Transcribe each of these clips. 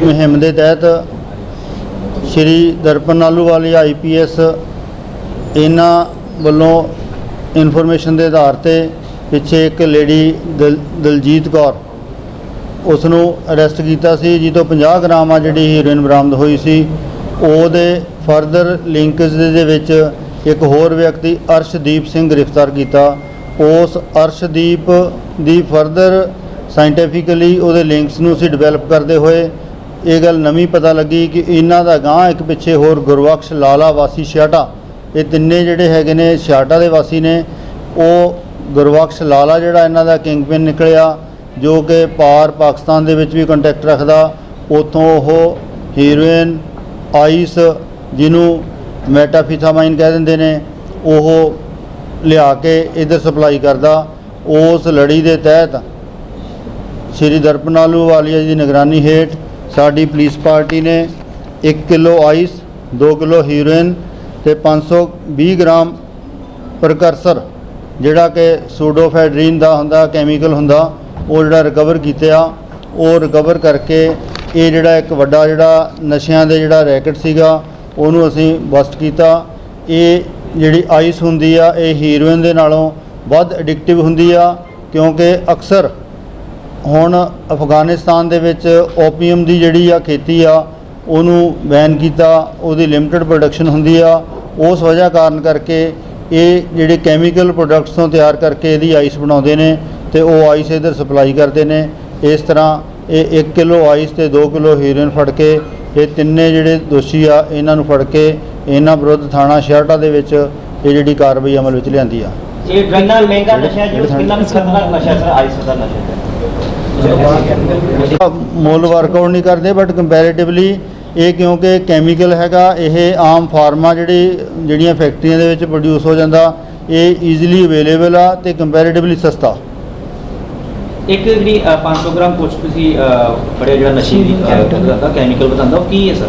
ਮੁਹਿੰਮ ਦੇ ਤਹਿਤ ਸ਼੍ਰੀ ਦਰਪਨ ਆਲੂਵਾਲੀ ਆਈਪੀਐਸ ਇਹਨਾਂ ਵੱਲੋਂ ਇਨਫੋਰਮੇਸ਼ਨ ਦੇ ਆਧਾਰ ਤੇ ਪਿੱਛੇ ਇੱਕ ਲੇਡੀ ਦਲ, ਦਲਜੀਤ ਕੌਰ ਉਸ ਨੂੰ ਅਰੈਸਟ ਕੀਤਾ ਸੀ ਜਿਸ ਤੋਂ 50 ਗ੍ਰਾਮ ਆ ਜਿਹੜੀ ਹੀਰੋਇਨ ਬਰਾਮਦ ਹੋਈ ਸੀ। ਉਹਦੇ ਫਰਦਰ ਲਿੰਕਸ ਦੇ ਵਿੱਚ ਇੱਕ ਹੋਰ ਵਿਅਕਤੀ ਅਰਸ਼ਦੀਪ ਸਿੰਘ ਗ੍ਰਿਫਤਾਰ ਕੀਤਾ। ਉਸ ਅਰਸ਼ਦੀਪ ਦੀ ਫਰਦਰ ਸਾਇੰਟੀਫਿਕਲੀ ਉਹਦੇ ਲਿੰਕਸ ਨੂੰ ਅਸੀਂ ਡਿਵੈਲਪ ਕਰਦੇ ਹੋਏ, ਇਹ ਗੱਲ ਨਵੀਂ ਪਤਾ ਲੱਗੀ ਕਿ ਇਹਨਾਂ ਦਾ ਗਾਂ ਇੱਕ ਪਿੱਛੇ ਹੋਰ ਗੁਰਬਖਸ਼ ਲਾਲਾ ਵਾਸੀ ਛਿਆਟਾ, ਇਹ ਤਿੰਨੇ ਜਿਹੜੇ ਹੈਗੇ ਨੇ ਛਿਆਟਾ ਦੇ ਵਾਸੀ ਨੇ, ਉਹ ਗੁਰਬਖਸ਼ ਲਾਲਾ ਜਿਹੜਾ ਇਹਨਾਂ ਦਾ ਕਿੰਗਪਿਨ ਨਿਕਲਿਆ, ਜੋ ਕਿ ਪਾਰ ਪਾਕਿਸਤਾਨ ਦੇ ਵਿੱਚ ਵੀ ਕੰਟੈਕਟ ਰੱਖਦਾ, ਉਥੋਂ ਉਹ ਹੀਰੋਇਨ ਆਈਸ ਜਿਹਨੂੰ ਮੈਟਾਫੀਥਾਮਾਈਨ ਕਹਿ ਦਿੰਦੇ ਨੇ, ਉਹ ਲਿਆ ਕੇ ਇਧਰ ਸਪਲਾਈ ਕਰਦਾ, ਉਸ ਲੜੀ ਦੇ ਤਹਿਤ ਸ਼੍ਰੀ ਦਰਪਨਾਲੂ ਵਾਲੀਆ ਜੀ ਦੀ ਨਿਗਰਾਨੀ ਹੇਠ ਸਾਡੀ ਪੁਲਿਸ ਪਾਰਟੀ ਨੇ 1 ਕਿਲੋ ਆਈਸ 2 ਕਿਲੋ ਹੀਰੋਇਨ ਤੇ 520 ਗ੍ਰਾਮ ਪ੍ਰਕਰਸਰ, ਜਿਹੜਾ ਕਿ ਸੂਡੋਫੈਡਰੀਨ ਦਾ ਹੁੰਦਾ, ਕੈਮੀਕਲ ਹੁੰਦਾ, ਉਹ ਜਿਹੜਾ ਰਿਕਵਰ ਕੀਤਾ ਉਹ ਰਿਕਵਰ ਕਰਕੇ ਇਹ ਜਿਹੜਾ ਇੱਕ ਵੱਡਾ ਜਿਹੜਾ ਨਸ਼ਿਆਂ ਦੇ ਜਿਹੜਾ ਰੈਕਟ ਸੀਗਾ, ਉਹਨੂੰ ਅਸੀਂ ਬਸਟ ਕੀਤਾ। ਇਹ ਜਿਹੜੀ ਆਈਸ ਹੁੰਦੀ ਆ, ਇਹ ਹੀਰੋਇਨ ਦੇ ਨਾਲੋਂ ਵੱਧ ਐਡਿਕਟਿਵ ਹੁੰਦੀ ਆ, ਕਿਉਂਕਿ ਅਕਸਰ ਹੁਣ ਅਫਗਾਨਿਸਤਾਨ ਦੇ ਵਿੱਚ ਓਪੀਅਮ ਦੀ ਜਿਹੜੀ ਆ ਖੇਤੀ ਆ, ਉਹਨੂੰ ਬੈਨ ਕੀਤਾ, ਉਹਦੀ ਲਿਮਟਿਡ ਪ੍ਰੋਡਕਸ਼ਨ ਹੁੰਦੀ ਆ। ਉਸ ਵਜ੍ਹਾ ਕਾਰਨ ਕਰਕੇ ਇਹ ਜਿਹੜੇ ਕੈਮੀਕਲ ਪ੍ਰੋਡਕਟਸ ਤੋਂ ਤਿਆਰ ਕਰਕੇ ਇਹਦੀ ਆਈਸ ਬਣਾਉਂਦੇ ਨੇ ਤੇ ਉਹ ਆਈਸ ਇਧਰ ਸਪਲਾਈ ਕਰਦੇ ਨੇ। ਇਸ ਤਰ੍ਹਾਂ ਇਹ 1 ਕਿਲੋ ਆਈਸ ਤੇ 2 ਕਿਲੋ ਹੀਰੋਇਨ ਫੜ ਕੇ, ਇਹ ਤਿੰਨੇ ਜਿਹੜੇ ਦੋਸ਼ੀ ਆ, ਇਹਨਾਂ ਨੂੰ ਫੜ ਕੇ ਇਹਨਾਂ ਵਿਰੁੱਧ ਥਾਣਾ ਸ਼ਹਿਰਟਾ ਦੇ ਵਿੱਚ ਇਹ ਜਿਹੜੀ ਕਾਰਵਾਈ ਅਮਲ ਵਿੱਚ ਲਿਆਂਦੀ ਆ। ਇਹ ਕਿੰਨਾ ਮਹਿੰਗਾ ਨਸ਼ਾ ਜੀ ਕਿੰਨਾ ਖਤਰਨਾਕ ਨਸ਼ਾ ਸਰ ਆਈਸ ਦਾ ਨਸ਼ਾ ਮੁੱਲ ਵਰਕਆਊਟ ਨਹੀਂ ਕਰਦੇ ਬਟ ਕੰਪੈਰੀਟਿਵਲੀ ਇਹ ਕਿਉਂਕਿ ਕੈਮੀਕਲ ਹੈਗਾ ਇਹ ਆਮ ਫਾਰਮਾ ਜਿਹੜੀ ਜਿਹੜੀਆਂ ਫੈਕਟਰੀਆਂ ਦੇ ਵਿੱਚ ਪ੍ਰੋਡਿਊਸ ਹੋ ਜਾਂਦਾ ਇਹ ਈਜ਼ੀਲੀ ਅਵੇਲੇਬਲ ਆ ਤੇ ਕੰਪੈਰੀਟਿਵਲੀ ਸਸਤਾ। ਇੱਕ ਜਿਹੜੀ ਅ, 500 ਗ੍ਰਾਮ ਕੁਛ ਤੁਸੀਂ ਬੜੇ ਜਿਹੜਾ ਨਸ਼ੇ ਦੀ ਦਾ ਕੈਮੀਕਲ ਬਤਾਉਂਦਾ ਉਹ ਕੀ ਹੈ ਸਰ?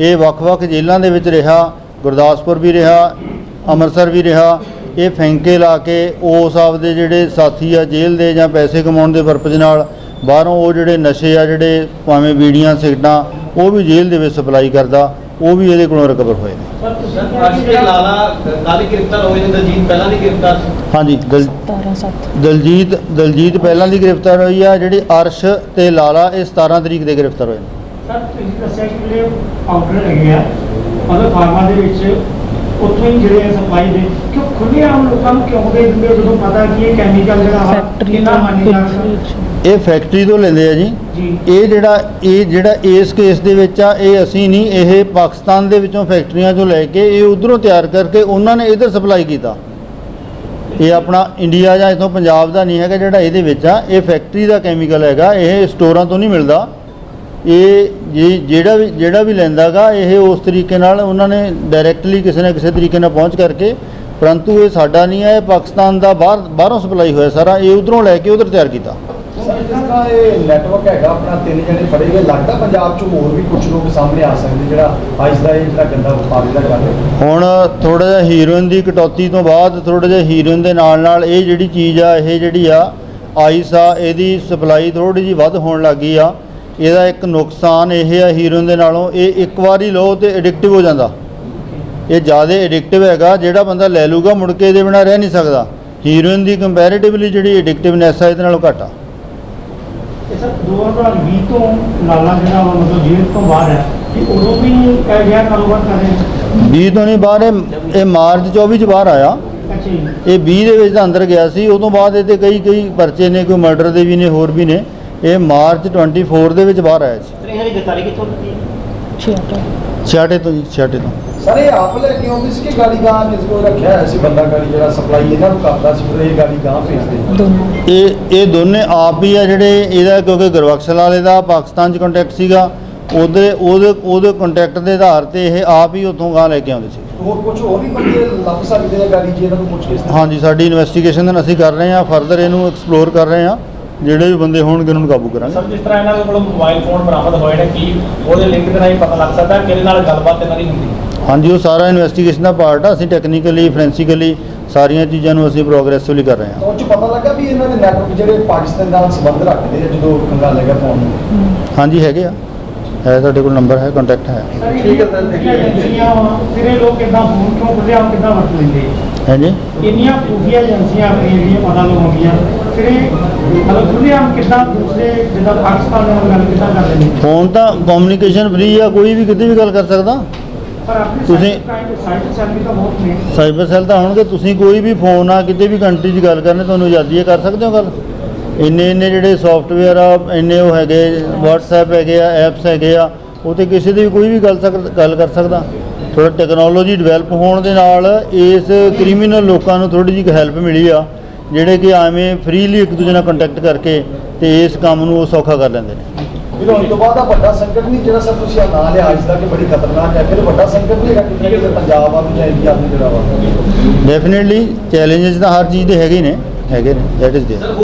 ਇਹ ਵੱਖ-ਵੱਖ ਜੇਲ੍ਹਾਂ ਦੇ ਵਿੱਚ ਰਿਹਾ ਗੁਰਦਾਸਪੁਰ ਵੀ ਰਿਹਾ ਅੰਮ੍ਰਿਤਸਰ ਵੀ ਰਿਹਾ। ਇਹ ਫੈਂਕੇ ਲਾ ਕੇ ਉਸ ਆਪਦੇ ਜਿਹੜੇ ਸਾਥੀ ਆ ਜੇਲ੍ਹ ਦੇ ਜਾਂ ਪੈਸੇ ਕਮਾਉਣ ਦੇ ਪਰਪਸ ਨਾਲ ਬਾਹਰੋਂ ਉਹ ਜਿਹੜੇ ਨਸ਼ੇ ਆ ਜਿਹੜੇ ਭਾਵੇਂ ਬੀੜੀਆਂ ਸਿਗਟਾਂ ਉਹ ਵੀ ਜੇਲ੍ਹ ਦੇ ਵਿੱਚ ਸਪਲਾਈ ਕਰਦਾ ਉਹ ਵੀ ਇਹਦੇ ਕੋਲੋਂ ਰਿਕਵਰ ਹੋਏ ਨੇ। ਅਰਸ਼ਦੀਪ ਲਾਲਾ ਕਾਲੀ ਗ੍ਰਿਫਤਾਰ ਹੋਏ ਨੇ ਦਲਜੀਤ ਪਹਿਲਾਂ ਦੀ ਗ੍ਰਿਫਤਾਰ ਸੀ? ਹਾਂਜੀ ਦਲ 17 7 ਦਲਜੀਤ ਦਲਜੀਤ ਪਹਿਲਾਂ ਦੀ ਗ੍ਰਿਫਤਾਰ ਹੋਈ ਆ ਜਿਹੜੀ ਅਰਸ਼ ਤੇ ਲਾਲਾ ਇਹ 17 ਤਰੀਕ ਦੇ ਗ੍ਰਿਫਤਾਰ ਹੋਏ ਨੇ। ਸਰ ਤੁਸੀਂ ਦੱਸਿਆ ਕਿ ਜਿਹੜੇ ਪਾਊਡਰ ਹੈਗੇ ਆ ਮਤਲਬ ਫਾਰਮਾ ਦੇ ਵਿੱਚ ਉੱਥੋਂ ਹੀ ਜਿਹੜੇ ਸਪਲਾਈ ਦੇ ਕਿਉਂ ਖੁੱਲੇ ਆਮ ਲੋਕਾਂ ਨੂੰ ਕਿਉਂ ਦੇ ਦਿੰਦੇ ਹੋ? ਜਦੋਂ ਪਤਾ ਕਿ ਇਹ ਕੈਮੀਕਲ ਜਿਹੜਾ ਕਿੰਨਾ ਹਾਨੀਕਾਰਕ ਇਹ ਫੈਕਟਰੀ ਤੋਂ ਲੈਂਦੇ ਆ ਜੀ। ਜੀ। ਇਹ ਜਿਹੜਾ ਇਹ ਜਿਹੜਾ ਇਸ ਕੇਸ ਦੇ ਵਿੱਚ ਆ ਇਹ ਅਸੀਂ ਨਹੀਂ ਇਹ ਪਾਕਿਸਤਾਨ ਦੇ ਵਿੱਚੋਂ ਫੈਕਟਰੀਆਂ ਚੋਂ ਲੈ ਕੇ ਇਹ ਉਧਰੋਂ ਤਿਆਰ ਕਰਕੇ ਉਹਨਾਂ ਨੇ ਇਧਰ ਸਪਲਾਈ ਕੀਤਾ। ਇਹ ਆਪਣਾ ਇੰਡੀਆ ਜਾਂ ਇਥੋਂ ਪੰਜਾਬ ਦਾ ਨਹੀਂ ਹੈਗਾ ਜਿਹੜਾ ਇਹਦੇ ਵਿੱਚ ਆ ਇਹ ਫੈਕਟਰੀ ਦਾ ਕੈਮੀਕਲ ਹੈਗਾ ਇਹ ਸਟੋਰਾਂ ਤੋਂ ਨਹੀਂ ਮਿਲਦਾ। ਇਹ ਜਿਹੜਾ ਵੀ ਜਿਹੜਾ ਵੀ ਲੈਂਦਾਗਾ ਇਹ ਉਸ ਤਰੀਕੇ ਨਾਲ ਉਹਨਾਂ ਨੇ ਡਾਇਰੈਕਟਲੀ ਕਿਸੇ ਨਾ ਕਿਸੇ ਤਰੀਕੇ ਨਾਲ ਪਹੁੰਚ ਕਰਕੇ ਪਰੰਤੂ ਇਹ ਸਾਡਾ ਨਹੀਂ ਹੈ ਇਹ ਪਾਕਿਸਤਾਨ ਦਾ ਬਾਹਰ ਬਾਹਰੋਂ ਸਪਲਾਈ ਹੋਇਆ ਸਾਰਾ ਇਹ ਉਧਰੋਂ ਲੈ ਕੇ ਉਧਰ ਤਿਆਰ ਕੀਤਾ। ਸਰ ਜਿਸ ਤਰ੍ਹਾਂ ਇਹ ਨੈਟਵਰਕ ਹੈਗਾ ਆਪਣਾ ਤਿੰਨ ਜਣੇ ਫੜੇ ਗਏ ਲੱਗਦਾ ਪੰਜਾਬ 'ਚ ਹੋਰ ਵੀ ਕੁਝ ਲੋਕ ਸਾਹਮਣੇ ਆ ਸਕਦੇ ਜਿਹੜਾ ਆਈਸ ਦਾ ਇਹ ਜਿਹੜਾ ਗੰਦਾ ਵਪਾਰ ਜਿਹੜਾ ਕਰ ਰਹੇ ਹੁਣ ਥੋੜਾ ਜਿਹਾ ਹੀਰੋਇਨ ਦੀ ਕਟੌਤੀ ਤੋਂ ਬਾਅਦ ਥੋੜਾ ਜਿਹਾ ਹੀਰੋਇਨ ਦੇ ਨਾਲ ਨਾਲ ਇਹ ਜਿਹੜੀ ਚੀਜ਼ ਆ ਇਹ ਜਿਹੜੀ ਆ ਆਈਸ ਆ ਇਹਦੀ ਸਪਲਾਈ ਥੋੜੀ ਜੀ ਵੱਧ ਹੋਣ ਲੱਗੀ ਆ। ਇਹਦਾ ਇੱਕ ਨੁਕਸਾਨ ਇਹ ਆ ਹੀਰੋਇਨ ਦੇ ਨਾਲੋਂ ਇਹ ਇੱਕ ਵਾਰੀ ਲਓ ਤੇ ਐਡਿਕਟਿਵ ਹੋ ਜਾਂਦਾ। ਇਹ ਜ਼ਿਆਦਾ ਐਡਿਕਟਿਵ ਹੈਗਾ ਜਿਹੜਾ ਬੰਦਾ ਲੈ ਲੂਗਾ ਮੁੜ ਕੇ ਇਹਦੇ ਬਿਨਾਂ ਰਹਿ ਨਹੀਂ ਸਕਦਾ। ਹੀਰੋਇਨ ਦੀ ਕੰਪੈਰੀਟਿਵਲੀ ਜਿਹੜੀ ਐਡਿਕਟਿਵਨੈਸ ਆ ਇਹਦੇ ਨਾਲੋਂ ਘੱਟ ਆ। ਇਹ ਸਰ 2020 ਤੋਂ ਲਾਲਾ ਜਿਹੜਾ ਮਤਲਬ ਜੇਲ੍ਹ ਤੋਂ ਬਾਹਰ ਹੈ ਕਿ ਉਦੋਂ ਵੀ ਇਹ ਜਿਹਾ ਕਾਰੋਬਾਰ ਕਰ ਰਹੇ ਨੇ 20 ਤੋਂ ਨਹੀਂ ਬਾਹਰ ਇਹ ਮਾਰਚ 24 ਚ ਬਾਹਰ ਆਇਆ। ਅੱਛਾ ਜੀ। ਇਹ 20 ਦੇ ਵਿੱਚ ਤਾਂ ਅੰਦਰ ਗਿਆ ਸੀ ਉਦੋਂ ਬਾਅਦ ਇਹ ਤੇ ਕਈ ਕਈ ਪਰਚੇ ਨੇ ਕੋਈ ਮਰਡਰ ਦੇ ਵੀ ਨੇ ਹੋਰ ਵੀ ਨੇ। ਇਹ ਮਾਰਚ 24 ਦੇ ਵਿੱਚ ਬਾਹਰ ਆਇਆ ਸੀ। ਇਹਨਾਂ ਦੀ ਗ੍ਰਿਫਤਾਰੀ ਕਿੱਥੋਂ ਕੀਤੀ ਹੈ ਛਿਆਟੇ ਤੋਂ ਜੀ ਛਿਆਟੇ ਤੋਂ। ਸਰ ਇਹ ਆਪ ਲੈ ਕੇ ਆਉਂਦੇ ਸੀ ਕਿ ਗਾੜੀ ਗਾਂ ਜਿਸ ਕੋਲ ਰੱਖਿਆ ਹੋਇਆ ਸੀ? ਬੰਦਾ ਗਾੜੀ ਜਿਹੜਾ ਸਪਲਾਈ ਇਹਨਾਂ ਨੂੰ ਕਰਦਾ ਸੀ ਫਿਰ ਇਹ ਗਾੜੀ ਗਾਂ ਭੇਜਦੇ ਇਹ ਇਹ ਦੋਨੇ ਆਪ ਹੀ ਆ ਜਿਹੜੇ ਇਹਦਾ ਕਿਉਂਕਿ ਗੁਰਬਖਸ਼ ਵਾਲੇ ਦਾ ਪਾਕਿਸਤਾਨ 'ਚ ਕੰਟੈਕਟ ਸੀਗਾ ਉਹਦੇ ਉਹਦੇ ਉਹਦੇ ਕੰਟੈਕਟ ਦੇ ਆਧਾਰ ਤੇ ਇਹ ਆਪ ਹੀ ਉੱਥੋਂ ਗਾਂ ਲੈ ਕੇ ਆਉਂਦੇ ਸੀ। ਹੋਰ ਕੁਝ ਹੋਰ ਵੀ ਬੰਦੇ ਲੱਭ ਸਕਦੇ ਆ ਗਾੜੀ ਜੀ? ਇਹਨਾਂ ਨੂੰ ਪੁੱਛ ਕੇ ਹਾਂਜੀ ਸਾਡੀ ਇਨਵੈਸਟੀਗੇਸ਼ਨ ਅਸੀਂ ਕਰ ਰਹੇ ਹਾਂ ਫਰਦਰ ਇਹਨੂੰ ਐਕਸਪਲੋਰ ਕਰ ਰਹੇ ਹਾਂ। ਜਿਹੜੇ ਵੀ ਬੰਦੇ ਹੋਣਗੇ ਉਹਨਾਂ ਨੂੰ ਕਾਬੂ ਕਰਾਂਗੇ। ਸਰ ਜਿਸ ਤਰ੍ਹਾਂ ਇਹਨਾਂ ਦੇ ਕੋਲੋਂ ਮੋਬਾਈਲ ਫੋਨ ਬਰਾਮਦ ਹੋਏ ਨੇ ਕੀ ਉਹਦੇ ਲਿੰਕ ਦੇ ਰਾਹੀਂ ਪਤਾ ਲੱਗ ਸਕਦਾ ਕਿਹਦੇ ਨਾਲ ਗੱਲਬਾਤ ਇਹਨਾਂ ਦੀ ਹੁੰਦੀ? ਹਾਂਜੀ ਉਹ ਸਾਰਾ ਇਨਵੈਸਟੀਗੇਸ਼ਨ ਦਾ ਪਾਰਟ ਆ। ਅਸੀਂ ਟੈਕਨੀਕਲੀ ਫੋਰੈਂਸਿਕਲੀ ਸਾਰੀਆਂ ਚੀਜ਼ਾਂ ਨੂੰ ਅਸੀਂ ਪ੍ਰੋਗਰੈਸਿਵਲੀ ਕਰ ਰਹੇ ਹਾਂ। ਉਹ 'ਚ ਪਤਾ ਲੱਗਾ ਵੀ ਇਹਨਾਂ ਦੇ ਨੈਟਵਰਕ ਜਿਹੜੇ ਪਾਕਿਸਤਾਨ ਨਾਲ ਸੰਬੰਧ ਰੱਖਦੇ ਆ ਜਦੋਂ ਕੰਗਾਲ ਲੱਗਾ ਫੋਨ ਨੂੰ। ਹਾਂਜੀ ਹੈਗੇ ਆ। ਹੈ ਸਾਡੇ ਕੋਲ ਨੰਬਰ ਹੈ ਕੰਟੈਕਟ ਹੈ। ਠੀਕ ਹੈ ਸਰ, ਇਹ ਲੋਕ ਇਦਾਂ ਫੋਨ ਕਿਉਂ ਖੁੱਲਿਆ ਕਿੱਦਾਂ ਵਰਤ ਲੈਂਦੇ ਹਾਂਜੀ? ਇੰਨੀਆਂ ਖੂਫੀਆ ਏਜੰਸੀਆਂ ਆਪਣੀਆਂ ਜਿਹੜੀਆਂ ਪਤਾ ਲਗਾਉਂਦੀਆਂ? ਇਹ ਮਤਲਬ ਖੁੱਲਿਆ ਕਿੱਦਾਂ ਦੂਸਰੇ ਜਿੱਦਾਂ ਪਾਕਿਸਤਾਨ ਨਾਲ ਗੱਲ ਕਿੱਦਾਂ ਕਰਦੇ ਨੇ ਫੋਨ ਤਾਂ ਕਮਿਊਨੀਕੇਸ਼ਨ ਫ੍ਰੀ ਆ ਕੋਈ ਵੀ ਕਿਤੇ ਵੀ ਗੱਲ ਕਰ ਸਕਦਾ। ਪਰ ਆਪਣੀ ਤੁਸੀਂ- ਸਾਈਟ ਸੈਲਰੀ ਤਾਂ ਬਹੁਤ ਨੇ। ਸਾਈਬਰ ਸੈੱਲ ਤਾਂ ਹੋਣਗੇ ਤੁਸੀਂ ਕੋਈ ਵੀ ਫੋਨ ਆ ਕਿਤੇ ਵੀ ਕੰਟਰੀ 'ਚ ਗੱਲ ਕਰਨੀ ਤੁਹਾਨੂੰ ਆਜ਼ਾਦੀ ਹੈ ਕਰ ਸਕਦੇ ਹੋ ਗੱਲ। ਇੰਨੇ ਇੰਨੇ ਜਿਹੜੇ ਸੌਫਟਵੇਅਰ ਆ ਇੰਨੇ ਉਹ ਹੈਗੇ WhatsApp ਹੈਗੇ ਆ ਐਪਸ ਹੈਗੇ ਆ ਉਹ ਤੇ ਕਿਸੇ ਦੀ ਵੀ ਕੋਈ ਵੀ ਗੱਲ ਸਕ- ਗੱਲ ਕਰ ਸਕਦਾ। ਥੋੜਾ ਟੈਕਨੋਲੋਜੀ ਡਿਵੈਲਪ ਹੋਣ ਦੇ ਨਾਲ ਇਸ ਕ੍ਰਿਮੀਨਲ ਲੋਕਾਂ ਨੂੰ ਥੋੜੀ ਜਿਹੀ ਹੈਲਪ ਮਿਲੀ ਆ ਜਿਹੜੇ ਕਿ ਐਵੇਂ ਫ੍ਰੀਲੀ ਇੱਕ ਦੂਜੇ ਨਾਲ ਕੰਟੈਕਟ ਕਰਕੇ ਤੇ ਇਸ ਕੰਮ ਨੂੰ ਉਹ ਸੌਖਾ ਕਰ ਲੈਂਦੇ ਨੇ। ਫਿਰ ਹੁਣ ਤੋਂ ਬਾਅਦ ਆ ਵੱਡਾ ਸੰਕਟ ਨਹੀਂ ਜਿਹੜਾ ਸਰ ਤੁਸੀਂ ਆ ਨਾਂ ਲਿਆ ਅੱਜ ਦਾ ਕਿ ਬੜੀ ਖਤਰਨਾਕ ਹੈ। ਫਿਰ ਵੱਡਾ ਸੰਕਟ ਨਹੀਂ ਹੈਗਾ ਕਿਤੇ ਪੰਜਾਬ ਆ ਜਾਂ ਇੰਡੀਆ ਨੂੰ ਜਿਹੜਾ ਵਾ। ਡੈਫੀਨਿਟਲੀ ਚੈਲੰਜਸ ਤਾਂ ਹਰ ਚੀਜ਼ ਦੇ ਹੈਗੇ ਨੇ ਹੈਗੇ ਨੇ ਦੈਟ ਇਜ਼ ਦੇਅਰ